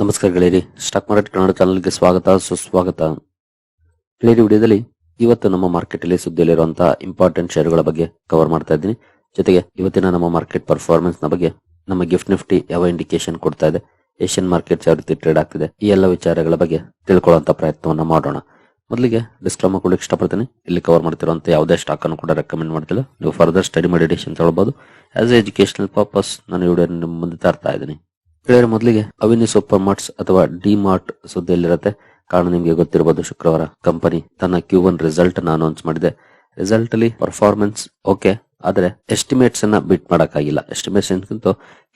ನಮಸ್ಕಾರ ಗೆಳೆಯರಿ. Stock market Kannada ಚಾನಲ್ಗೆ ಸ್ವಾಗತ, ಸುಸ್ವಾಗತ. ಗೆಳೆಯರಿ, ವಿಡಿಯೋದಲ್ಲಿ ಇವತ್ತು ನಮ್ಮ ಮಾರ್ಕೆಟ್ ಅಲ್ಲಿ ಸುದ್ದಿಯಲ್ಲಿರುವಂತಹ ಇಂಪಾರ್ಟೆಂಟ್ ಷೇರುಗಳ ಬಗ್ಗೆ ಕವರ್ ಮಾಡ್ತಾ ಇದ್ದೀನಿ. ಜೊತೆಗೆ ಇವತ್ತಿನ ನಮ್ಮ ಮಾರ್ಕೆಟ್ ಪರ್ಫಾರ್ಮೆನ್ಸ್ನ ಬಗ್ಗೆ ನಮ್ಮ ಗಿಫ್ಟ್ ನಿಫ್ಟಿ ಯಾವ ಇಂಡಿಕೇಶನ್ ಕೊಡ್ತಾ ಇದೆ ಏಷ್ಯನ್ ಮಾರ್ಕೆಟ್ಸ್ ಯಾವ ರೀತಿ ಟ್ರೇಡ್ ಆಗ್ತಿದೆ, ಈ ಎಲ್ಲ ವಿಚಾರಗಳ ಬಗ್ಗೆ ತಿಳ್ಕೊಳ್ಳುವಂತ ಪ್ರಯತ್ನವನ್ನು ಮಾಡೋಣ. ಮೊದಲಿಗೆ ಡಿಸ್ಕ್ಲೈಮರ್ ಕೊಡಲಿಕ್ಕೆ ಇಷ್ಟಪಡ್ತೀನಿ. ಇಲ್ಲಿ ಕವರ್ ಮಾಡ್ತಿರುವಂತ ಯಾವುದೇ ಸ್ಟಾಕ್ ಅನ್ನು ಕೂಡ ರೆಕಮೆಂಡ್ ಮಾಡ್ತಿಲ್ಲ. ನೀವು ಫರ್ದರ್ ಸ್ಟಡಿ ಮಾಡಿ ಡಿಸಿಷನ್ ತಗೊಳ್ಬಹುದು. ಆಸ್ ಎ ಎಜುಕೇಶನಲ್ ಪರ್ಪಸ್ ನಾನು ವಿಡಿಯೋ ಮುಂದೆ ತರ್ತಾ ಇದ್ದೀನಿ. ಗೆಳೆಯರ ಮೊದಲಿಗೆ ಅವಿನಿ ಸೂಪರ್ ಮಾರ್ಟ್ಸ್ ಅಥವಾ ಡಿ ಮಾರ್ಟ್ ಸುದ್ದಿಯಲ್ಲಿರುತ್ತೆ. ಕಾರಣ ನಿಮಗೆ ಗೊತ್ತಿರಬಹುದು ಶುಕ್ರವಾರ ಕಂಪನಿ ತನ್ನ ಕ್ಯೂ ಒನ್ ರಿಸಲ್ಟ್ನ ಅನೌನ್ಸ್ ಮಾಡಿದೆ. ರಿಸಲ್ಟ್ ಅಲ್ಲಿ ಪರ್ಫಾರ್ಮೆನ್ಸ್ ಓಕೆ ಆದ್ರೆ ಎಸ್ಟಿಮೇಟ್ಸ್ ಅನ್ನ ಬಿಟ್ ಮಾಡಕ್ಕಾಗಿಲ್ಲ. ಎಸ್ಟಿಮೇಟ್ಸ್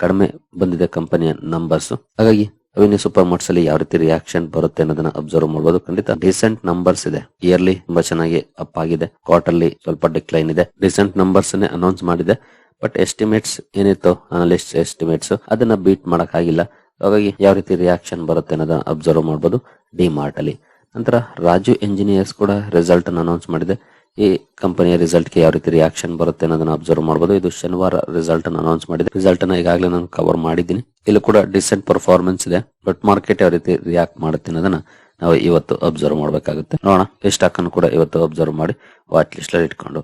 ಕಡಿಮೆ ಬಂದಿದೆ ಕಂಪನಿಯ ನಂಬರ್ಸ್ ಹಾಗಾಗಿ ಅವಿನಿ ಸೂಪರ್ ಮಾರ್ಟ್ಸ್ ಅಲ್ಲಿ ಯಾವ ರೀತಿ ರಿಯಾಕ್ಷನ್ ಬರುತ್ತೆ ಅನ್ನೋದನ್ನ ಅಬ್ಸರ್ವ್ ಮಾಡಬಹುದು ಖಂಡಿತ ರೀಸೆಂಟ್ ನಂಬರ್ಸ್ ಇದೆ. ಇಯರ್ಲಿ ತುಂಬಾ ಚೆನ್ನಾಗಿ ಅಪ್ ಆಗಿದೆ. ಕ್ವಾರ್ಟರ್ಲಿ ಸ್ವಲ್ಪ ಡಿಕ್ಲೈನ್ ಇದೆ. ರೀಸೆಂಟ್ ನಂಬರ್ಸ್ ಅನೌನ್ಸ್ ಮಾಡಿದೆ. ಬಟ್ ಎಸ್ಟಿಮೇಟ್ಸ್ ಏನಿತ್ತು ಅನಲಿಸ್ಟ್ ಎಸ್ಟಿಮೇಟ್ಸ್ ಅದನ್ನ ಬೀಟ್ ಮಾಡಕ್ ಆಗಿಲ್ಲ ಹಾಗಾಗಿ ಯಾವ ರೀತಿ ರಿಯಾಕ್ಷನ್ ಬರುತ್ತೆ ಅನ್ನೋದನ್ನ ಅಬ್ಸರ್ವ್ ಮಾಡಬಹುದು ಡಿ ಮಾರ್ಟ್ ಅಲ್ಲಿ. ನಂತರ ರಾಜು ಇಂಜಿನಿಯರ್ಸ್ ಕೂಡ ರಿಸಲ್ಟ್ ಅನ್ನು ಅನೌನ್ಸ್ ಮಾಡಿದೆ. ಈ ಕಂಪನಿಯ ರಿಸಲ್ಟ್ಗೆ ಯಾವ ರೀತಿ ರಿಯಾಕ್ಷನ್ ಬರುತ್ತೆ ಅನ್ನೋದನ್ನ ಅಬ್ಸರ್ವ್ ಮಾಡಬಹುದು ಇದು ಶನಿವಾರ ರಿಸಲ್ಟ್ ಅನ್ನು ಅನೌನ್ಸ್ ಮಾಡಿದೆ. ರಿಸಲ್ಟ್ ಅನ್ನ ಈಗಾಗಲೇ ನಾನು ಕವರ್ ಮಾಡಿದ್ದೀನಿ. ಇಲ್ಲಿ ಕೂಡ ಡಿಸೆಂಟ್ ಪರ್ಫಾರ್ಮೆನ್ಸ್ ಇದೆ. ಬಟ್ ಮಾರ್ಕೆಟ್ ಯಾವ ರೀತಿ ರಿಯಾಕ್ಟ್ ಮಾಡುತ್ತೆ ಅನ್ನೋದನ್ನ ನಾವು ಇವತ್ತು ಅಬ್ಸರ್ವ್ ಮಾಡಬೇಕಾಗುತ್ತೆ. ನೋಡೋಣ. ಈ ಸ್ಟಾಕ್ ಕೂಡ ಇವತ್ತು ಅಬ್ಸರ್ವ್ ಮಾಡಿ ವಾಟ್ ಲಿಸ್ಟ್ ಅಲ್ಲಿ ಇಟ್ಕೊಂಡು.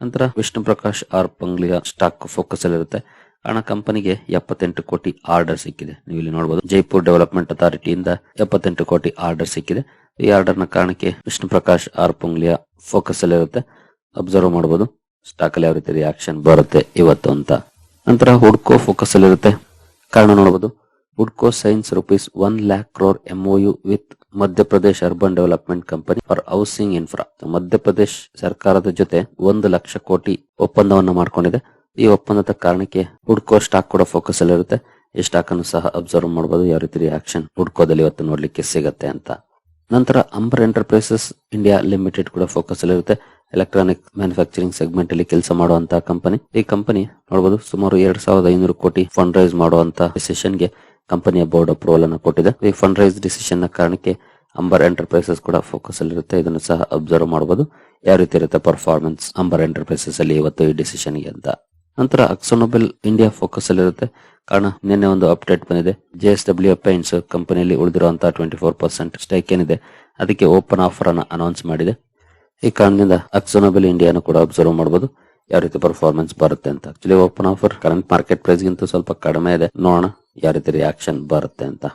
ನಂತರ Vishnu Prakash R Punglia stock focus ಅಲ್ಲಿ ಇರುತ್ತೆ. ಕಾರಣ ಕಂಪನಿಗೆ ಎಪ್ಪತ್ತೆಂಟು ಕೋಟಿ ಆರ್ಡರ್ ಸಿಕ್ಕಿದೆ. ನೀವು ಇಲ್ಲಿ ನೋಡಬಹುದು ಜೈಪುರ್ ಡೆವಲಪ್ಮೆಂಟ್ ಅಥಾರಿಟಿಯಿಂದ ಎಪ್ಪತ್ತೆಂಟು ಕೋಟಿ ಆರ್ಡರ್ ಸಿಕ್ಕಿದೆ. ಈ ಆರ್ಡರ್ನ ಕಾರಣಕ್ಕೆ ವಿಷ್ಣು ಪ್ರಕಾಶ್ ಆರ್ ಪುಂಗ್ಲಿಯ ಫೋಕಸ್ ಅಲ್ಲಿ ಇರುತ್ತೆ. ಅಬ್ಸರ್ವ್ ಮಾಡಬಹುದು ಸ್ಟಾಕ್ ಅಲ್ಲಿ ಯಾವ ರೀತಿ ರಿಯಾಕ್ಷನ್ ಬರುತ್ತೆ ಇವತ್ತು ಅಂತ. ನಂತರ ಹುಡ್ಕೋ ಫೋಕಸ್ ಅಲ್ಲಿ ಇರುತ್ತೆ. ಕಾರಣ ನೋಡಬಹುದು ಹುಡ್ಕೋ signs rupees one lakh crore MOU with Madhya Pradesh urban development company for housing infra Madhya Pradesh ಸರ್ಕಾರದ ಜೊತೆ ಒಂದು ಲಕ್ಷ ಕೋಟಿ ಒಪ್ಪಂದವನ್ನು ಮಾಡಿಕೊಂಡಿದೆ. ಈ ಒಪ್ಪಂದದ ಕಾರಣಕ್ಕೆ ಹುಡ್ಕೋ ಸ್ಟಾಕ್ ಕೂಡ ಫೋಕಸ್ ಅಲ್ಲಿ ಇರುತ್ತೆ. ಈ ಸ್ಟಾಕ್ ಅನ್ನು ಸಹ ಅಬ್ಸರ್ವ್ ಮಾಡಬಹುದು ಯಾವ ರೀತಿ ರಿಯಾಕ್ಷನ್ ಹುಡ್ಕೋದಲ್ಲಿ ಇವತ್ತು ನೋಡ್ಲಿಕ್ಕೆ ಸಿಗತ್ತೆ ಅಂತ. ನಂತರ ಅಂಬರ್ ಎಂಟರ್ಪ್ರೈಸಸ್ ಇಂಡಿಯಾ ಲಿಮಿಟೆಡ್ ಕೂಡ ಫೋಕಸ್ ಅಲ್ಲಿ ಇರುತ್ತೆ. ಎಲೆಕ್ಟ್ರಾನಿಕ್ ಮ್ಯಾನುಫ್ಯಾಕ್ಚರಿಂಗ್ ಸೆಗ್ಮೆಂಟ್ ಅಲ್ಲಿ ಕೆಲಸ ಮಾಡುವಂತಹ ಕಂಪನಿ ಈ ಕಂಪನಿ ನೋಡಬಹುದು ಸುಮಾರು ಎರಡ್ ಸಾವಿರದ ಐನೂರು ಕೋಟಿ ಫಂಡ್ ರೈಸ್ ಮಾಡುವಂತಹ ಸೆಷನ್ಗೆ ಕಂಪನಿಯ ಬೋರ್ಡ್ ಅಪ್ರೂವಲ್ ಅನ್ನು ಕೊಟ್ಟಿದೆ. ಈ ಫಂಡ್ ರೈಸ್ ಡಿಸಿಷನ್ನ ಕಾರಣಕ್ಕೆ ಅಂಬರ್ ಎಂಟರ್ಪ್ರೈಸಸ್ ಕೂಡ ಫೋಕಸ್ ಅಲ್ಲಿ ಇರುತ್ತೆ. ಇದನ್ನು ಸಹ ಅಬ್ಸರ್ವ್ ಮಾಡಬಹುದು ಯಾವ ರೀತಿ ಇರುತ್ತೆ ಪರ್ಫಾರ್ಮೆನ್ಸ್ ಅಂಬರ್ ಎಂಟರ್ಪ್ರೈಸಸ್ ಅಲ್ಲಿ ಇವತ್ತು ಈ ಡಿಸಿಷನ್ಗೆ ಅಂತ. ನಂತರ ಅಕ್ಸೋನೊಬೆಲ್ ಇಂಡಿಯಾ ಫೋಕಸ್ ಅಲ್ಲಿ ಇರುತ್ತೆ. ಕಾರಣ, ನಿನ್ನೆ ಒಂದು ಅಪ್ಡೇಟ್ ಬಂದಿದೆ. ಜೆ ಎಸ್ ಡಬ್ಲ್ಯೂ ಪೈಂಟ್ಸ್ ಕಂಪನಿಯಲ್ಲಿ ಉಳಿದಿರುವಂತಹ ಟ್ವೆಂಟಿ ಫೋರ್ ಪರ್ಸೆಂಟ್ ಸ್ಟೈಕ್ ಏನಿದೆ, ಅದಕ್ಕೆ ಓಪನ್ ಆಫರ್ ಅನ್ನು ಅನೌನ್ಸ್ ಮಾಡಿದೆ. ಈ ಕಾರಣದಿಂದ ಅಕ್ಸೋನೊಬೆಲ್ ಇಂಡಿಯಾನು ಕೂಡ ಅಬ್ಸರ್ವ್ ಮಾಡಬಹುದು ಯಾವ ರೀತಿ ಪರ್ಫಾರ್ಮೆನ್ಸ್ ಬರುತ್ತೆ ಅಂತ. Actually open offer current market price ಗಿಂತ ಸ್ವಲ್ಪ ಕಡಿಮೆ ಇದೆ. ನೋಡೋಣ. ಯಾವ ರಿಯಾಕ್ಷನ್ ಬರುತ್ತೆ ಅಂತ.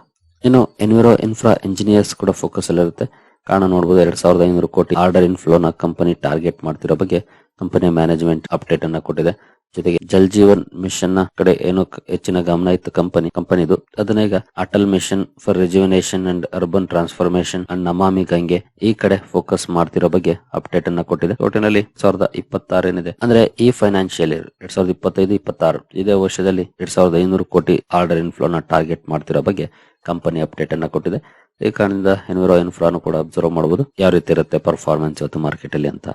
ಇನ್ನು ಎನ್ವಿರೋ ಇನ್ಫ್ರಾ ಇಂಜಿನಿಯರ್ಸ್ ಕೂಡ ಫೋಕಸ್ ಅಲ್ಲಿ ಇರುತ್ತೆ. ಕಾರಣ ನೋಡಬಹುದು ಎರಡ್ ಸಾವಿರದ ಐನೂರು ಕೋಟಿ ಆರ್ಡರ್ ಇನ್ಫ್ಲೋನ ಕಂಪನಿ ಟಾರ್ಗೆಟ್ ಮಾಡ್ತಿರೋ ಬಗ್ಗೆ ಕಂಪನಿಯ ಮ್ಯಾನೇಜ್ಮೆಂಟ್ ಅಪ್ಡೇಟ್ ಅನ್ನ ಕೊಟ್ಟಿದೆ. ಜೊತೆಗೆ ಜಲ್ ಜೀವನ್ ಮಿಷನ್ನ ಕಡೆ ಏನೋ ಹೆಚ್ಚಿನ ಗಮನ ಇತ್ತು ಕಂಪನಿ, ಕಂಪನಿದು. ಅದನ್ನ ಈಗ Atal mission for rejuvenation and urban transformation and Namami Gange ಈ ಕಡೆ ಫೋಕಸ್ ಮಾಡ್ತಿರೋ ಬಗ್ಗೆ ಅಪ್ಡೇಟ್ ಅನ್ನ ಕೊಟ್ಟಿದೆ. ಒಟ್ಟಿನಲ್ಲಿ ಸಾವಿರದ ಇಪ್ಪತ್ತಾರು ಏನಿದೆ ಅಂದ್ರೆ ಈ ಫೈನಾನ್ಷಿಯಲ್ ಇಯರ್ ಎರಡ್ ಸಾವಿರದ ಇಪ್ಪತ್ತೈದು, ಇಪ್ಪತ್ತಾರು, ಇದೇ ವರ್ಷದಲ್ಲಿ ಎರಡ್ ಸಾವಿರದ ಐನೂರು ಕೋಟಿ ಆರ್ಡರ್ ಇನ್ಫ್ಲೋ ನ ಟಾರ್ಗೆಟ್ ಮಾಡ್ತಿರೋ ಬಗ್ಗೆ ಕಂಪನಿ ಅಪ್ಡೇಟ್ ಅನ್ನ ಕೊಟ್ಟಿದೆ. ಈ ಕಾರಣದಿಂದ ಎನ್ವಿರೋ ಇನ್ಫ್ರಾನು ಕೂಡ ಅಬ್ಸರ್ವ್ ಮಾಡಬಹುದು ಯಾವ ರೀತಿ ಇರುತ್ತೆ ಪರ್ಫಾರ್ಮೆನ್ಸ್ ಇವತ್ತು ಮಾರ್ಕೆಟ್ ಅಲ್ಲಿ ಅಂತ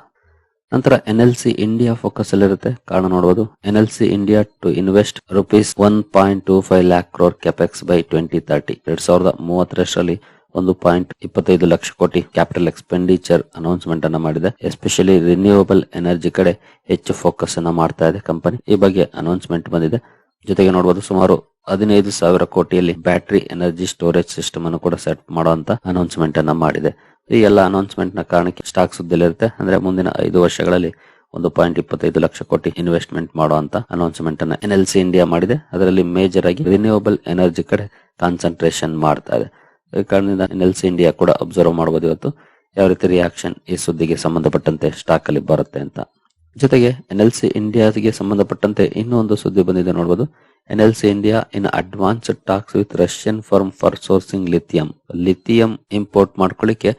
ನಂತರ N L C India focus ಅಲ್ಲಿ ಇರುತ್ತೆ ಕಾರಣ ನೋಡಬಹುದು N L C India to invest rupees one point two five lakh crore capex by twenty thirty. ಎರಡ್ ಸಾವಿರದ ಮೂವತ್ತರಷ್ಟರಲ್ಲಿ ಒಂದು ಪಾಯಿಂಟ್ ಇಪ್ಪತ್ತೈದು ಲಕ್ಷ ಕೋಟಿ ಕ್ಯಾಪಿಟಲ್ ಎಕ್ಸ್ಪೆಂಡಿಚರ್ ಅನೌನ್ಸ್ಮೆಂಟ್ ಅನ್ನ ಮಾಡಿದೆ. ಎಸ್ಪೆಷಲಿ ರಿನ್ಯೂವಬಲ್ ಎನರ್ಜಿ ಕಡೆ ಹೆಚ್ಚು ಫೋಕಸ್ ಅನ್ನ ಮಾಡ್ತಾ ಇದೆ ಕಂಪನಿ. ಈ ಬಗ್ಗೆ ಅನೌನ್ಸ್ಮೆಂಟ್ ಬಂದಿದೆ. ಜೊತೆಗೆ ನೋಡಬಹುದು ಸುಮಾರು ಹದಿನೈದು ಸಾವಿರ ಕೋಟಿಯಲ್ಲಿ ಬ್ಯಾಟರಿ ಎನರ್ಜಿ ಸ್ಟೋರೇಜ್ ಸಿಸ್ಟಮ್ ಅನ್ನು ಕೂಡ ಸೆಟ್ ಮಾಡುವಂತ ಅನೌನ್ಸ್ಮೆಂಟ್ ಅನ್ನ ಮಾಡಿದೆ. ಈ ಎಲ್ಲ ಅನೌನ್ಸ್ಮೆಂಟ್ನ ಕಾರಣಕ್ಕೆ ಸ್ಟಾಕ್ ಸುದ್ದಿಲಿರುತ್ತೆ ಅಂದ್ರೆ ಮುಂದಿನ ಐದು ವರ್ಷಗಳಲ್ಲಿ ಒಂದು ಪಾಯಿಂಟ್ ಇಪ್ಪತ್ತೈದು ಲಕ್ಷ ಕೋಟಿ ಇನ್ವೆಸ್ಟ್ಮೆಂಟ್ ಮಾಡುವಂತ ಅನೌನ್ಸ್ಮೆಂಟ್ ಅನ್ನ ಎನ್ ಎಲ್ ಸಿ ಇಂಡಿಯಾ ಮಾಡಿದೆ. ಅದರಲ್ಲಿ ಮೇಜರ್ ಆಗಿ ರಿನ್ಯೂವಬಲ್ ಎನರ್ಜಿ ಕಡೆ ಕಾನ್ಸಂಟ್ರೇಷನ್ ಮಾಡ್ತಾ ಇದೆ. ಈ ಕಾರಣದಿಂದ ಎನ್ ಎಲ್ ಸಿ ಇಂಡಿಯಾ ಕೂಡ ಅಬ್ಸರ್ವ್ ಮಾಡಬಹುದು ಇವತ್ತು. ಯಾವ ರೀತಿ ರಿಯಾಕ್ಷನ್ ಈ ಸುದ್ದಿಗೆ ಸಂಬಂಧಪಟ್ಟಂತೆ ಸ್ಟಾಕ್ ಅಲ್ಲಿ ಬರುತ್ತೆ ಅಂತ. ಜೊತೆಗೆ ಎನ್ ಎಲ್ ಸಿ ಇಂಡಿಯಾಗೆ ಸಂಬಂಧಪಟ್ಟಂತೆ ಇನ್ನೂ ಒಂದು ಸುದ್ದಿ ಬಂದಿದೆ ನೋಡಬಹುದು N L C India in advanced talks with Russian firm for sourcing lithium lithium import ಮಾಡ್ಕೊಳ್ಳಿಕ್ಕೆ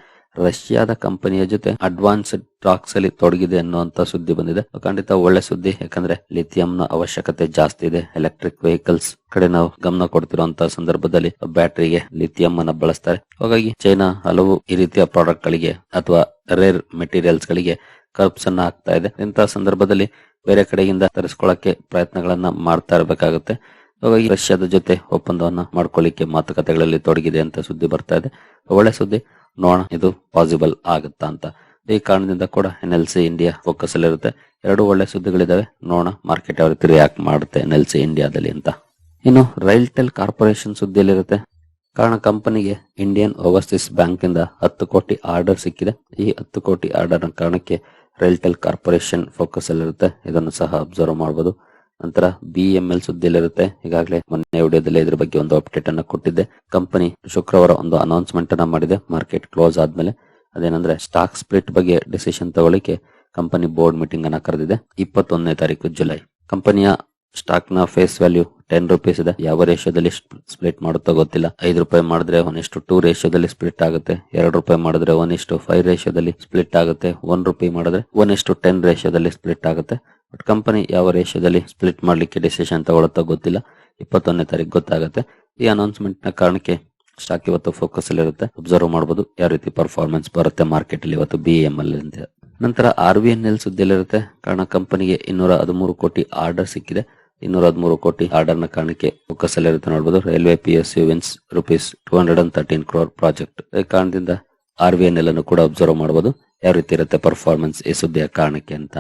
ರಷ್ಯಾದ ಕಂಪನಿಯ ಜೊತೆ ಅಡ್ವಾನ್ಸ್ಡ್ ಟಾಕ್ಸ್ ಅಲ್ಲಿ ತೊಡಗಿದೆ ಅನ್ನುವಂತ ಸುದ್ದಿ ಬಂದಿದೆ. ಖಂಡಿತ ಒಳ್ಳೆ ಸುದ್ದಿ, ಯಾಕಂದ್ರೆ ಲಿಥಿಯಂ ನ ಅವಶ್ಯಕತೆ ಜಾಸ್ತಿ ಇದೆ. ಎಲೆಕ್ಟ್ರಿಕ್ ವೆಹಿಕಲ್ಸ್ ಕಡೆ ನಾವು ಗಮನ ಕೊಡ್ತಿರುವಂತಹ ಸಂದರ್ಭದಲ್ಲಿ ಬ್ಯಾಟರಿಗೆ ಲಿಥಿಯಂ ಅನ್ನ ಬಳಸ್ತಾರೆ. ಹಾಗಾಗಿ ಚೈನಾ ಹಲವು ಈ ರೀತಿಯ ಪ್ರಾಡಕ್ಟ್ ಗಳಿಗೆ ಅಥವಾ ರೇರ್ ಮೆಟೀರಿಯಲ್ಸ್ ಗಳಿಗೆ ಕರ್ಪ್ಸ್ ಅನ್ನ ಹಾಕ್ತಾ ಇದೆ. ಇಂತಹ ಸಂದರ್ಭದಲ್ಲಿ ಬೇರೆ ಕಡೆಯಿಂದ ತರಿಸ್ಕೊಳ್ಳಕ್ಕೆ ಪ್ರಯತ್ನಗಳನ್ನ ಮಾಡ್ತಾ ಇರಬೇಕಾಗುತ್ತೆ. ಹಾಗಾಗಿ ರಷ್ಯಾದ ಜೊತೆ ಒಪ್ಪಂದವನ್ನ ಮಾಡ್ಕೊಳ್ಳಿಕ್ಕೆ ಮಾತುಕತೆಗಳಲ್ಲಿ ತೊಡಗಿದೆ ಅಂತ ಸುದ್ದಿ ಬರ್ತಾ ಇದೆ. ಒಳ್ಳೆ ಸುದ್ದಿ. ನೋಡೋಣ. ಇದು ಪಾಸಿಬಲ್ ಆಗುತ್ತಾ ಅಂತ. ಈ ಕಾರಣದಿಂದ ಕೂಡ N L C India focus ಅಲ್ಲಿ ಇರುತ್ತೆ. ಎರಡು ಒಳ್ಳೆ ಸುದ್ದಿಗಳಿದಾವೆ. ನೋಡೋಣ. ಮಾರ್ಕೆಟ್ ಯಾವ ರೀತಿ ರಿಯಾಕ್ಟ್ ಮಾಡುತ್ತೆ ಎನ್ ಎಲ್ ಸಿ ಇಂಡಿಯಾದಲ್ಲಿ ಅಂತ. ಇನ್ನು ರೈಲ್ಟೆಲ್ ಕಾರ್ಪೊರೇಷನ್ ಸುದ್ದಿಯಲ್ಲಿರುತ್ತೆ ಕಾರಣ ಕಂಪನಿಗೆ ಇಂಡಿಯನ್ ಓವರ್ಸೀಸ್ ಬ್ಯಾಂಕ್ ಇಂದ ಹತ್ತು ಕೋಟಿ ಆರ್ಡರ್ ಸಿಕ್ಕಿದೆ. ಈ ಹತ್ತು ಕೋಟಿ ಆರ್ಡರ್ ಕಾರಣಕ್ಕೆ ರೈಲ್ಟೆಲ್ ಕಾರ್ಪೊರೇಷನ್ ಫೋಕಸ್ ಅಲ್ಲಿರುತ್ತೆ ಇದನ್ನು ಸಹ ಅಬ್ಸರ್ವ್ ಮಾಡಬಹುದು ನಂತರ ಬಿ ಎಂ ಎಲ್ ಸುದ್ದಿಯಲ್ಲಿರುತ್ತೆ. ಈಗಾಗಲೇ ಮೊನ್ನೆ ವಿಡಿಯೋದಲ್ಲಿ ಇದ್ರ ಬಗ್ಗೆ ಒಂದು ಅಪ್ಡೇಟ್ ಅನ್ನ ಕೊಟ್ಟಿದ್ದೆ. ಕಂಪನಿ ಶುಕ್ರವಾರ ಒಂದು ಅನೌನ್ಸ್ಮೆಂಟ್ ಅನ್ನ ಮಾಡಿದೆ. ಮಾರ್ಕೆಟ್ ಕ್ಲೋಸ್ ಆದ್ಮೇಲೆ. ಅದೇನಂದ್ರೆ ಸ್ಟಾಕ್ ಸ್ಪ್ಲಿಟ್ ಬಗ್ಗೆ ಡಿಸಿಷನ್ ತಗೊಳ್ಳಿಕ್ಕೆ ಕಂಪನಿ ಬೋರ್ಡ್ ಮೀಟಿಂಗ್ ಅನ್ನ ಕರೆದಿದೆ. ಇಪ್ಪತ್ತೊಂದನೇ ತಾರೀಕು ಜುಲೈ. ಕಂಪನಿಯ ಸ್ಟಾಕ್ನ ಫೇಸ್ ವ್ಯಾಲ್ಯೂ ಟೆನ್ ರುಪೀಸ್ ಇದೆ. ಯಾವ ರೇಷಿಯೋದಲ್ಲಿ ಸ್ಪ್ಲಿಟ್ ಮಾಡುತ್ತೋ ಗೊತ್ತಿಲ್ಲ. ಐದು ರೂಪಾಯಿ ಮಾಡಿದ್ರೆ ಒನ್ ಇಷ್ಟು ಟೂ ರೇಷಿಯೋದಲ್ಲಿ ಸ್ಪ್ಲಿಟ್ ಆಗುತ್ತೆ. ಎರಡು ರೂಪಾಯಿ ಮಾಡಿದ್ರೆ ಒನ್ ಇಷ್ಟು ಫೈವ್ ರೇಷಿಯೋದಲ್ಲಿ ಸ್ಪ್ಲಿಟ್ ಆಗುತ್ತೆ. ಒನ್ ರುಪಿ ಮಾಡಿದ್ರೆ ಒನ್ ಇಷ್ಟು ಟೆನ್ ರೇಷಿಯೋದಲ್ಲಿ ಸ್ಪ್ಲಿಟ್ ಆಗುತ್ತೆ. ಬಟ್ ಕಂಪನಿ ಯಾವ ರೇಷಿಯೋದಲ್ಲಿ ಸ್ಪ್ಲಿಟ್ ಮಾಡ್ಲಿಕ್ಕೆ ಡಿಸಿಷನ್ ತಗೊಳುತ್ತೋ ಗೊತ್ತಿಲ್ಲ. ಇಪ್ಪತ್ತೊಂದನೇ ತಾರೀಕು ಗೊತ್ತಾಗುತ್ತೆ. ಈ ಅನೌನ್ಸ್ಮೆಂಟ್ನ ಕಾರಣಕ್ಕೆ ಸ್ಟಾಕ್ ಇವತ್ತು ಫೋಕಸ್ ಅಲ್ಲಿ ಇರುತ್ತೆ. ಅಬ್ಸರ್ವ್ ಮಾಡಬಹುದು ಯಾವ ರೀತಿ ಪರ್ಫಾರ್ಮೆನ್ಸ್ ಬರುತ್ತೆ ಮಾರ್ಕೆಟ್ ಅಲ್ಲಿ ಇವತ್ತು ಬಿ ಎಂ ನಂತರ ಆರ್ ವಿ ಎನ್ ಎಲ್ ಸುದ್ದಿಯಲ್ಲಿರುತ್ತೆ. ಕಾರಣ ಕಂಪನಿಗೆ ಇನ್ನೂರ ಹದಿಮೂರು ಕೋಟಿ ಆರ್ಡರ್ ಸಿಕ್ಕಿದೆ. ಇನ್ನೂರ ಹದಿಮೂರು ಕೋಟಿ ಆರ್ಡರ್ನ ಕಾರಣಕ್ಕೆ ಒಕ್ಕಸಲಿರುತ್ತೆ ನೋಡಬಹುದು railway P S U wins rupees two hundred and thirteen crore project. ಈ ಕಾರಣದಿಂದ ಆರ್ ವಿ ಎನ್ ಎಲ್ ಅನ್ನು ಕೂಡ ಅಬ್ಸರ್ವ್ ಮಾಡಬಹುದು ಯಾವ ರೀತಿ ಇರುತ್ತೆ ಪರ್ಫಾರ್ಮೆನ್ಸ್ ಈ ಸುದ್ದಿಯ ಕಾರಣಕ್ಕೆ ಅಂತ.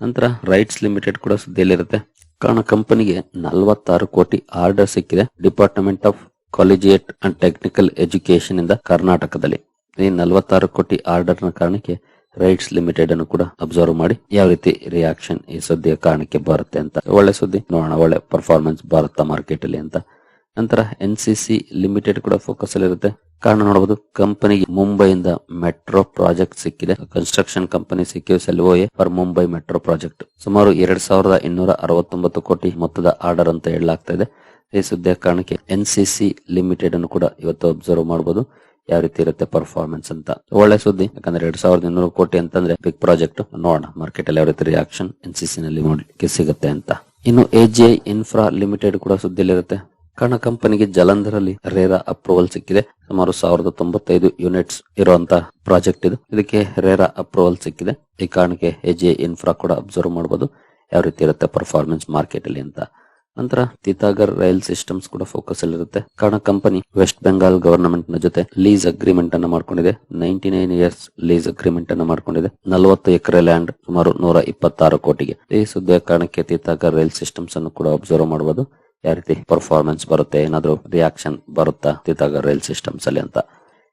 ನಂತರ ರೈಟ್ಸ್ ಲಿಮಿಟೆಡ್ ಕೂಡ ಸುದ್ದಿಯಲ್ಲಿರುತ್ತೆ. ಕಾರಣ ಕಂಪನಿಗೆ ನಲವತ್ತಾರು ಕೋಟಿ ಆರ್ಡರ್ ಸಿಕ್ಕಿದೆ. Department of collegiate and technical education ಇಂದ ಕರ್ನಾಟಕದಲ್ಲಿ. ಈ ನಲವತ್ತಾರು ಕೋಟಿ ಆರ್ಡರ್ನ ಕಾರಣಕ್ಕೆ ರೈಟ್ಸ್ ಲಿಮಿಟೆಡ್ ಅನ್ನು ಕೂಡ ಅಬ್ಸರ್ವ್ ಮಾಡಿ ಯಾವ ರೀತಿ ರಿಯಾಕ್ಷನ್ ಈ ಸುದ್ದಿಯ ಕಾರಣಕ್ಕೆ ಬರುತ್ತೆ ಅಂತ ಒಳ್ಳೆ ಸುದ್ದಿ. ನೋಡೋಣ, ಒಳ್ಳೆ ಪರ್ಫಾರ್ಮೆನ್ಸ್ ಬರುತ್ತಾ ಮಾರ್ಕೆಟ್ ಅಲ್ಲಿ ಅಂತ. ನಂತರ ಎನ್ ಸಿ ಲಿಮಿಟೆಡ್ ಕೂಡ ಫೋಕಸ್ ಅಲ್ಲಿ ಇರುತ್ತೆ. ಕಾರಣ ನೋಡಬಹುದು ಕಂಪನಿಗೆ ಮುಂಬೈಯಿಂದ ಮೆಟ್ರೋ ಪ್ರಾಜೆಕ್ಟ್ ಸಿಕ್ಕಿದೆ. ಕನ್ಸ್ಟ್ರಕ್ಷನ್ ಕಂಪನಿ ಸಿಕ್ಕಿದೆ a for Mumbai metro project ಸುಮಾರು ಎರಡ್ ಸಾವಿರದ ಇನ್ನೂರ ಅರವತ್ತೊಂಬತ್ತು ಕೋಟಿ ಮೊತ್ತದ ಆರ್ಡರ್ ಅಂತ ಹೇಳಲಾಗ್ತಾ ಇದೆ. ಈ ಸುದ್ದಿಯ ಕಾರಣಕ್ಕೆ ಎನ್ ಸಿ ಸಿ ಲಿಮಿಟೆಡ್ ಅನ್ನು ಕೂಡ ಇವತ್ತು ಅಬ್ಸರ್ವ್ ಮಾಡಬಹುದು ಯಾವ ರೀತಿ ಇರುತ್ತೆ ಪರ್ಫಾರ್ಮೆನ್ಸ್ ಅಂತ. ಒಳ್ಳೆ ಸುದ್ದಿ. ಯಾಕಂದ್ರೆ ಎರಡ್ ಸಾವಿರದ ಇನ್ನೂರು ಕೋಟಿ ಅಂತಂದ್ರೆ ಬಿಗ್ ಪ್ರಾಜೆಕ್ಟ್ ನೋಡೋಣ ಮಾರ್ಕೆಟ್ ಅಲ್ಲಿ ಯಾವ ರೀತಿ ರಿಯಾಕ್ಷನ್ ಎನ್ ಸಿ ಸಿ ನಲ್ಲಿ ನೋಡ್ಲಿಕ್ಕೆ ಸಿಗುತ್ತೆ ಅಂತ. ಇನ್ನು ಎಜಿಐ ಇನ್ಫ್ರಾ ಲಿಮಿಟೆಡ್ ಕೂಡ ಸುದ್ದಿಯಲ್ಲಿರುತ್ತೆ ಕಣ ಕಂಪನಿಗೆ ಜಲಂಧರಲ್ಲಿ ರೇರಾ ಅಪ್ರೂವಲ್ ಸಿಕ್ಕಿದೆ. ಸುಮಾರು ಸಾವಿರದ ತೊಂಬತ್ತೈದು ಯೂನಿಟ್ಸ್ ಇರುವಂತಹ ಪ್ರಾಜೆಕ್ಟ್ ಇದು. ಇದಕ್ಕೆ ರೇರಾ ಅಪ್ರೂವಲ್ ಸಿಕ್ಕಿದೆ. ಈ ಕಾರಣಕ್ಕೆ ಎಜಿಐ ಇನ್ಫ್ರಾ ಕೂಡ ಅಬ್ಸರ್ವ್ ಮಾಡಬಹುದು ಯಾವ ರೀತಿ ಇರುತ್ತೆ ಪರ್ಫಾರ್ಮೆನ್ಸ್ ಮಾರ್ಕೆಟ್ ಅಲ್ಲಿ ಅಂತ. ನಂತರ ತಿತಾಗರ್ ರೈಲ್ ಸಿಸ್ಟಮ್ಸ್ ಕೂಡ ಫೋಕಸ್ ಅಲ್ಲಿ ಇರುತ್ತೆ. ಕಾರಣ ಕಂಪನಿ ವೆಸ್ಟ್ ಬೆಂಗಾಲ್ ಗವರ್ನಮೆಂಟ್ನ ಜೊತೆ ಲೀಸ್ ಅಗ್ರಿಮೆಂಟ್ ಅನ್ನ ಮಾಡ್ಕೊಂಡಿದೆ. Ninety nine years lease agreement ಅನ್ನ ಮಾಡ್ಕೊಂಡಿದೆ. ನಲವತ್ತು ಎಕರೆ ಲ್ಯಾಂಡ್ ಸುಮಾರು ನೂರ ಇಪ್ಪತ್ತಾರು ಕೋಟಿಗೆ. ಈ ಸುದ್ದಿಯ ಕಾರಣಕ್ಕೆ ತಿತಾಗರ್ ರೈಲ್ ಸಿಸ್ಟಮ್ಸ್ ಅನ್ನು ಕೂಡ ಅಬ್ಸರ್ವ್ ಮಾಡಬಹುದು ಯಾವ ರೀತಿ ಪರ್ಫಾರ್ಮೆನ್ಸ್ ಬರುತ್ತೆ, ಏನಾದ್ರು ರಿಯಾಕ್ಷನ್ ಬರುತ್ತಾ ತಿತಾಗರ್ ರೈಲ್ ಸಿಸ್ಟಮ್ಸ್ ಅಲ್ಲಿ ಅಂತ.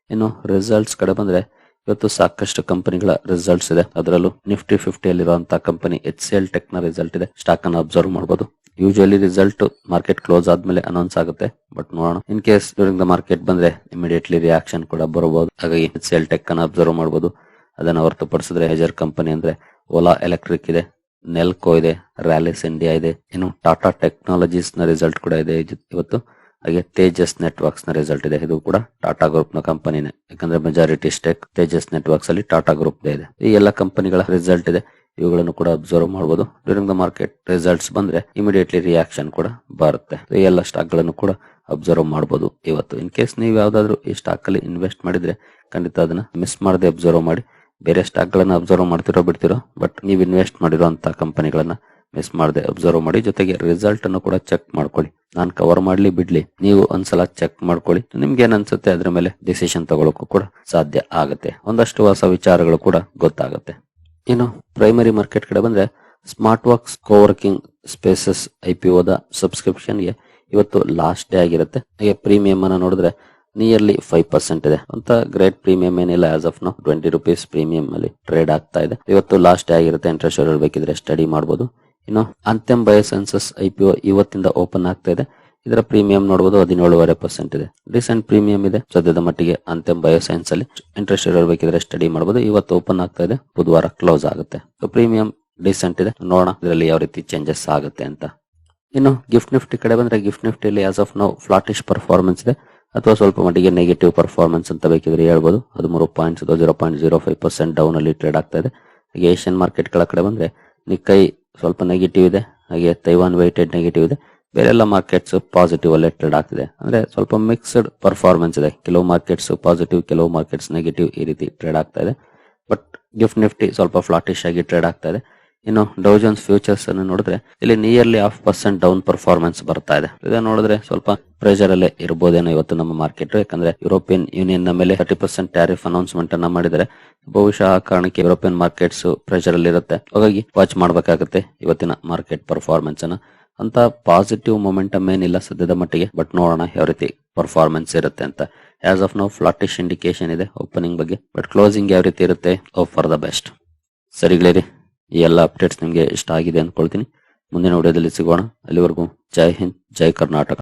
ಇನ್ನು ರಿಸಲ್ಟ್ಸ್ ಕಡೆ ಬಂದ್ರೆ ಇವತ್ತು ಸಾಕಷ್ಟು ಕಂಪನಿಗಳ ರಿಸಲ್ಟ್ಸ್ ಇದೆ. ಅದರಲ್ಲೂ ನಿಫ್ಟಿ ಫಿಫ್ಟಿ ಅಲ್ಲಿರುವಂತಹ ಕಂಪನಿ ಎಚ್ ಸಿ ಎಲ್ ಟೆಕ್ನ ರಿಸಲ್ಟ್ ಇದೆ. ಸ್ಟಾಕ್ ಅನ್ನು ಅಬ್ಸರ್ವ್ ಮಾಡಬಹುದು ಯೂಶುವಲಿ ರಿಸಲ್ಟ್ ಮಾರ್ಕೆಟ್ ಕ್ಲೋಸ್ ಆದ್ಮೇಲೆ ಅನೌನ್ಸ್ ಆಗುತ್ತೆ ಬಟ್ ನೋಡೋಣ. In case during the market ಬಂದ್ರೆ ಇಮಿಡಿಯೇಟ್ಲಿ ರಿಯಾಕ್ಷನ್ ಕೂಡ ಬರಬಹುದು. ಹಾಗಾಗಿ ಸೇಲ್ ಟೆಕ್ ಅನ್ನು ಅಬ್ಸರ್ವ್ ಮಾಡಬಹುದು ಅದನ್ನ ಹೊರತುಪಡಿಸಿದ್ರೆ ಹೆಜರ್ ಕಂಪನಿ ಅಂದ್ರೆ ಓಲಾ ಎಲೆಕ್ಟ್ರಿಕ್ ಇದೆ ನೆಲ್ಕೋ ಇದೆ ರ್ಯಾಲಿಸ್ ಇಂಡಿಯಾ ಇದೆ, ಇನ್ನು ಟಾಟಾ ಟೆಕ್ನಾಲಜೀಸ್ನ ರಿಸಲ್ಟ್ ಕೂಡ ಇದು- ಇವತ್ತು. ಹಾಗೆ ತೇಜಸ್ ನೆಟ್ವರ್ಕ್ಸ್ನ ರಿಸಲ್ಟ್ ಇದೆ. ಇದು ಕೂಡ ಟಾಟಾ ಗ್ರೂಪ್ನ ಕಂಪನಿನೇ ಯಾಕಂದ್ರೆ ಮೆಜಾರಿಟಿ ಸ್ಟೇಕ್ ತೇಜಸ್ ನೆಟ್ವರ್ಕ್ಸ್ ಅಲ್ಲಿ ಟಾಟಾ ಗ್ರೂಪ್ ಇದೆ. ಈ ಎಲ್ಲ ಕಂಪನಿಗಳ ರಿಸಲ್ಟ್ ಇದೆ. ಇವುಗಳನ್ನು ಕೂಡ ಅಬ್ಸರ್ವ್ ಮಾಡಬಹುದು ಡ್ಯೂರಿಂಗ್ ದ ಮಾರ್ಕೆಟ್ ರಿಸಲ್ಟ್ಸ್ ಬಂದ್ರೆ ಇಮಿಡಿಯೇಟ್ಲಿ ರಿಯಾಕ್ಷನ್ ಕೂಡ ಬರುತ್ತೆ. ಈ ಎಲ್ಲ ಸ್ಟಾಕ್ಗಳನ್ನು ಕೂಡ ಅಬ್ಸರ್ವ್ ಮಾಡಬಹುದು ಇವತ್ತು. ಇನ್ ಕೇಸ್ ನೀವು ಯಾವ್ದಾದ್ರು ಈ ಸ್ಟಾಕ್ ಅಲ್ಲಿ ಇನ್ವೆಸ್ಟ್ ಮಾಡಿದ್ರೆ ಖಂಡಿತ ಅದನ್ನ ಮಿಸ್ ಮಾಡದೆ ಅಬ್ಸರ್ವ್ ಮಾಡಿ. ಬೇರೆ ಸ್ಟಾಕ್ ಗಳನ್ನ ಅಬ್ಸರ್ವ್ ಮಾಡ್ತಿರೋ ಬಿಡ್ತಿರೋ ಬಟ್ ನೀವು ಇನ್ವೆಸ್ಟ್ ಮಾಡಿರುವಂತಹ ಕಂಪನಿಗಳನ್ನ ಮಿಸ್ ಮಾಡದೆ ಅಬ್ಸರ್ವ್ ಮಾಡಿ. ಜೊತೆಗೆ ರಿಸಲ್ಟ್ ಅನ್ನು ಕೂಡ ಚೆಕ್ ಮಾಡ್ಕೊಳ್ಳಿ. ನಾನು ಕವರ್ ಮಾಡ್ಲಿ ಬಿಡ್ಲಿ, ನೀವು ಒಂದ್ಸಲ ಚೆಕ್ ಮಾಡ್ಕೊಳ್ಳಿ. ನಿಮ್ಗೆ ಏನ್ ಅನ್ಸುತ್ತೆ ಅದ್ರ ಮೇಲೆ ಡಿಸಿಷನ್ ತಗೊಳಕ್ಕೂ ಕೂಡ ಸಾಧ್ಯ ಆಗುತ್ತೆ. ಒಂದಷ್ಟು ಹೊಸ ವಿಚಾರಗಳು ಕೂಡ ಗೊತ್ತಾಗುತ್ತೆ. ಇನ್ನು ಪ್ರೈಮರಿ ಮಾರ್ಕೆಟ್ ಕಡೆ ಬಂದ್ರೆ smart works coworking spaces I P ಸಬ್ಸ್ಕ್ರಿಪ್ಷನ್ಗೆ ಇವತ್ತು ಲಾಸ್ಟ್ ಡೇ ಆಗಿರುತ್ತೆ. ಹಾಗೆ ಪ್ರೀಮಿಯಂ ಅನ್ನ ನೋಡಿದ್ರೆ ನಿಯರ್ಲಿ ಫೈವ್ ಪರ್ಸೆಂಟ್ ಇದೆ. ಅಂತ ಗ್ರೇಟ್ ಪ್ರೀಮಿಯಂ ಏನಿಲ್ಲ as of now twenty rupees premium ಅಲ್ಲಿ ಟ್ರೇಡ್ ಆಗ್ತಾ ಇದೆ. ಇವತ್ತು ಲಾಸ್ಟ್ ಡೇ ಆಗಿರುತ್ತೆ ಇಂಟ್ರೆಸ್ಟ್ ಬೇಕಿದ್ರೆ ಸ್ಟಡಿ ಮಾಡಬಹುದು ಇನ್ನು Anthem Biosciences I P O ಇವತ್ತಿಂದ ಓಪನ್ ಆಗ್ತಾ ಇದೆ. ಇದರ ಪ್ರೀಮಿಯಂ ನೋಡಬಹುದು ಹದಿನೇಳುವರೆ ಪರ್ಸೆಂಟ್ ಇದೆ. ರೀಸೆಂಟ್ ಪ್ರೀಮಿಯಂ ಇದೆ. ಸದ್ಯದ ಮಟ್ಟಿಗೆ ಅಂತ್ಯಂ ಬಯೋಸೈನ್ಸ್ ಅಲ್ಲಿ ಇಂಟ್ರೆಸ್ಟ್ ಇರಬೇಕಿದ್ರೆ ಸ್ಟಡಿ ಮಾಡಬಹುದು ಇವತ್ತು ಓಪನ್ ಆಗ್ತಾ ಇದೆ. ಬುಧವಾರ ಕ್ಲೋಸ್ ಆಗುತ್ತೆ. ಪ್ರೀಮಿಯಂ ರೀಸೆಂಟ್ ಇದೆ. ನೋಡೋಣ ಇದರಲ್ಲಿ ಯಾವ ರೀತಿ ಚೇಂಜಸ್ ಆಗುತ್ತೆ ಅಂತ. ಇನ್ನು ಗಿಫ್ಟ್ ನಿಫ್ಟಿ ಕಡೆ ಬಂದ್ರೆ gift ನಿಫ್ಟಿಯಲ್ಲಿ as of now flattish performance ಇದೆ. ಅಥವಾ ಸ್ವಲ್ಪ ಮಟ್ಟಿಗೆ ನೆಗೆಟಿವ್ ಪರ್ಫಾರ್ಮೆನ್ಸ್ ಅಂತ ಬೇಕಿದ್ರೆ ಹೇಳ್ಬೋದು. ಹದಿಮೂರು points zero point zero five percent down ಅಲ್ಲಿ ಟ್ರೇಡ್ ಆಗ್ತಾ ಇದೆ. ಹಾಗೆ ಏಷ್ಯನ್ ಮಾರ್ಕೆಟ್ಗಳ ಕಡೆ ಬಂದ್ರೆ ನಿಕ್ಕೈ ಸ್ವಲ್ಪ ನೆಗೆಟಿವ್ ಇದೆ. ಹಾಗೆ ತೈವಾನ್ ವೈಟೆಡ್ ನೆಗೆಟಿವ್ ಇದೆ. ಬೇರೆ ಎಲ್ಲ ಮಾರ್ಕೆಟ್ಸ್ ಪಾಸಿಟಿವ್ ಅಲ್ಲೇ ಟ್ರೇಡ್ ಆಗ್ತಿದೆ. ಅಂದ್ರೆ ಸ್ವಲ್ಪ ಮಿಕ್ಸ್ಡ್ ಪರ್ಫಾರ್ಮೆನ್ಸ್ ಇದೆ. ಕೆಲವು ಮಾರ್ಕೆಟ್ಸ್ ಪಾಸಿಟಿವ್ ಕೆಲವು ಮಾರ್ಕೆಟ್ಸ್ ನೆಗೆಟಿವ್ ಈ ರೀತಿ ಟ್ರೇಡ್ ಆಗ್ತಾ ಇದೆ. ಬಟ್ ಗಿಫ್ಟ್ ನಿಫ್ಟಿ ಸ್ವಲ್ಪ ಫ್ಲಾಟಿಶ್ ಆಗಿ ಟ್ರೇಡ್ ಆಗ್ತಾ ಇದೆ. ಇನ್ನು ಡೌಜನ್ಸ್ ಫ್ಯೂಚರ್ಸ್ ಅನ್ನು ನೋಡಿದ್ರೆ ಇಲ್ಲಿ nearly half percent down performance ಬರ್ತಾ ಇದೆ. ಇದನ್ನ ನೋಡಿದ್ರೆ ಸ್ವಲ್ಪ ಪ್ರೆಷರ್ ಅಲ್ಲೇ ಇರಬಹುದೇನೋ ಇವತ್ತು ನಮ್ಮ ಮಾರ್ಕೆಟ್ ಯಾಕಂದ್ರೆ ಯುರೋಪಿಯನ್ ಯೂನಿಯನ್ನ ಮೇಲೆ ತರ್ಟಿ ಪರ್ಸೆಂಟ್ ಟ್ಯಾರಿಫ್ ಅನೌನ್ಸ್ಮೆಂಟ್ ಅನ್ನ ಮಾಡಿದರೆ ಬಹುಶಃ ಆ ಕಾರಣಕ್ಕೆ ಯುರೋಪಿಯನ್ ಮಾರ್ಕೆಟ್ಸ್ ಪ್ರೆಷರ್ ಅಲ್ಲಿ ಇರುತ್ತೆ ಹಾಗಾಗಿ ವಾಚ್ ಮಾಡಬೇಕಾಗುತ್ತೆ ಇವತ್ತಿನ ಮಾರ್ಕೆಟ್ ಪರ್ಫಾರ್ಮೆನ್ಸ್ ಅನ್ನ. ಅಂತ ಪಾಸಿಟಿವ್ ಮೊಮೆಂಟಮ್ ಏನಿಲ್ಲ ಸದ್ಯದ ಮಟ್ಟಿಗೆ. ಬಟ್ ನೋಡೋಣ ಯಾವ ರೀತಿ ಪರ್ಫಾರ್ಮೆನ್ಸ್ ಇರುತ್ತೆ ಅಂತ. As of now flattish indication ಇದೆ ಓಪನಿಂಗ್ ಬಗ್ಗೆ. ಬಟ್ ಕ್ಲೋಸಿಂಗ್ ಯಾವ ರೀತಿ ಇರುತ್ತೆ? ಫಾರ್ ದ ಬೆಸ್ಟ್ ಸರಿಗಳಿರಿ ಈ ಎಲ್ಲ ಅಪ್ಡೇಟ್ಸ್ ನಿಮಗೆ ಇಷ್ಟ ಆಗಿದೆ ಅಂದ್ಕೊಳ್ತೀನಿ ಮುಂದಿನ ವಿಡಿಯೋದಲ್ಲಿ ಸಿಗೋಣ. ಅಲ್ಲಿವರೆಗೂ ಜೈ ಹಿಂದ್, ಜೈ ಕರ್ನಾಟಕ.